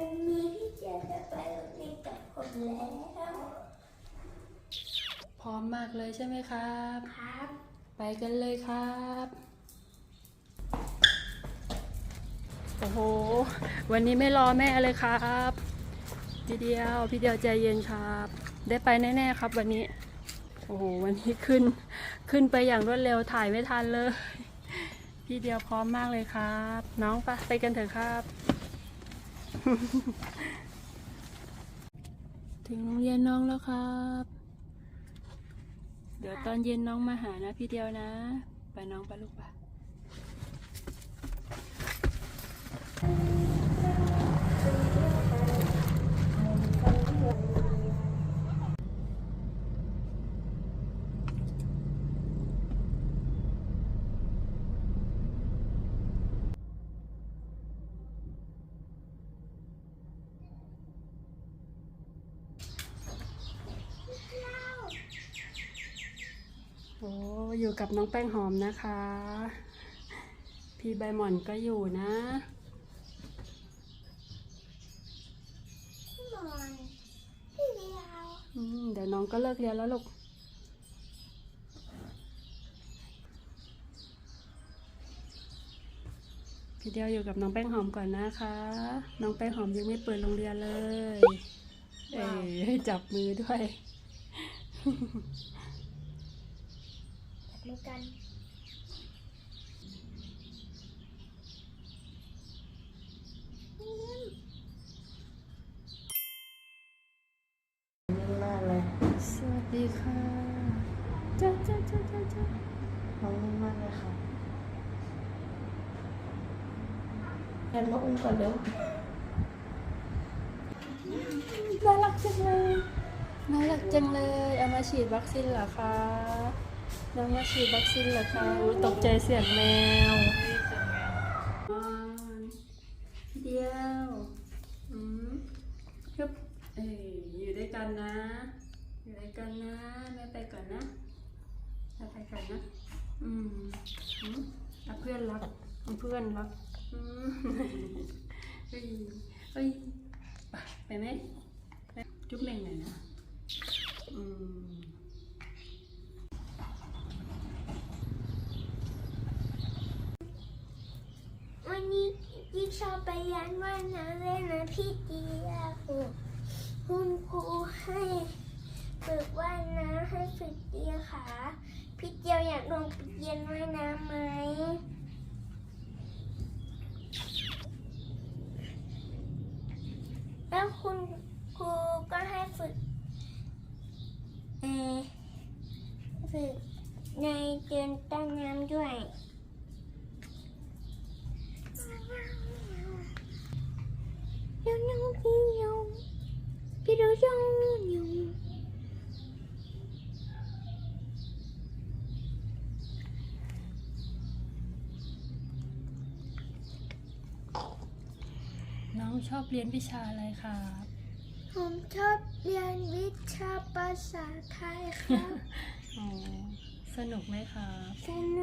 วันนี้พี่เจจะไปโรงเรียนกับผมแล้วพร้อมมากเลยใช่ไหมครับ ครับ ไปกันเลยครับ โอ้โห วันนี้ไม่รอแม่เลยครับพี่เดียวพี่เดียวใจเย็นครับ ได้ไปแน่ๆครับวันนี้ โอ้โหวันนี้ขึ้นขึ้นไปอย่างรวดเร็วถ่ายไม่ทันเลย พี่เดียวพร้อมมากเลยครับ น้องปะไปกันเถอะครับ ถึงโรงเรียนน้องแล้วครับ เดี๋ยวตอนเย็นน้องมาหานะพี่เดียวนะ ไปน้องไปลูกไป โอ้อยู่กับน้องแป้งหอมนะคะ พี่ใบหม่อนก็อยู่นะพี่บอลพี่เดียวอืมเดี๋ยวน้องก็เลิกเรียนแล้วลูกพี่เดียวอยู่กับน้องแป้งหอมก่อนนะคะ น้องแป้งหอมยังไม่เปิดโรงเรียนเลย เอ๋จับมือด้วยจับ มือกันนิ่มมากเลย สวัสดีค่ะจ้าจ้าจ้าจ้าจ้าน้องนิ่มมากเลยค่ะแอนมาอุ้มก่อนเร็วน่ารักจังเลย น่ารักจังเลย เอามาฉีดวัคซีนเหรอคะ น้องมาฉีดวัคซีนเหรอคะอุ๊ยตกใจเสียงแมวออนเดียวอืมฮึบเอ้ยอยู่ด้วยกันนะ อยู่ด้วยกันนะแม่ไปก่อนนะแม่ไปก่อนนะ อืมอืมรักเพื่อนรักเพื่อนรักอืมเฮ้ยเฮ้ยไปไหมจุ๊บเม่งหน่อยนะ อืม วันนี้ยิบ ชอบไปเรียนว่ายน้ำเลยนนะพี่เดียวคุณครูให้ฝึกว่ายน้ำให้ฝึกเดียวค่ะพี่เดียวอยากลงไปเรียนว่ายน้ำไหมแล้วคุณครูก็ให้ฝึกเอฝึกในเดินใต้น้ น้องชอบเรียนวิชาอะไรครับ ผมชอบเรียนวิชาภาษาไทยครับ อ๋อ สนุกไหมครับ สน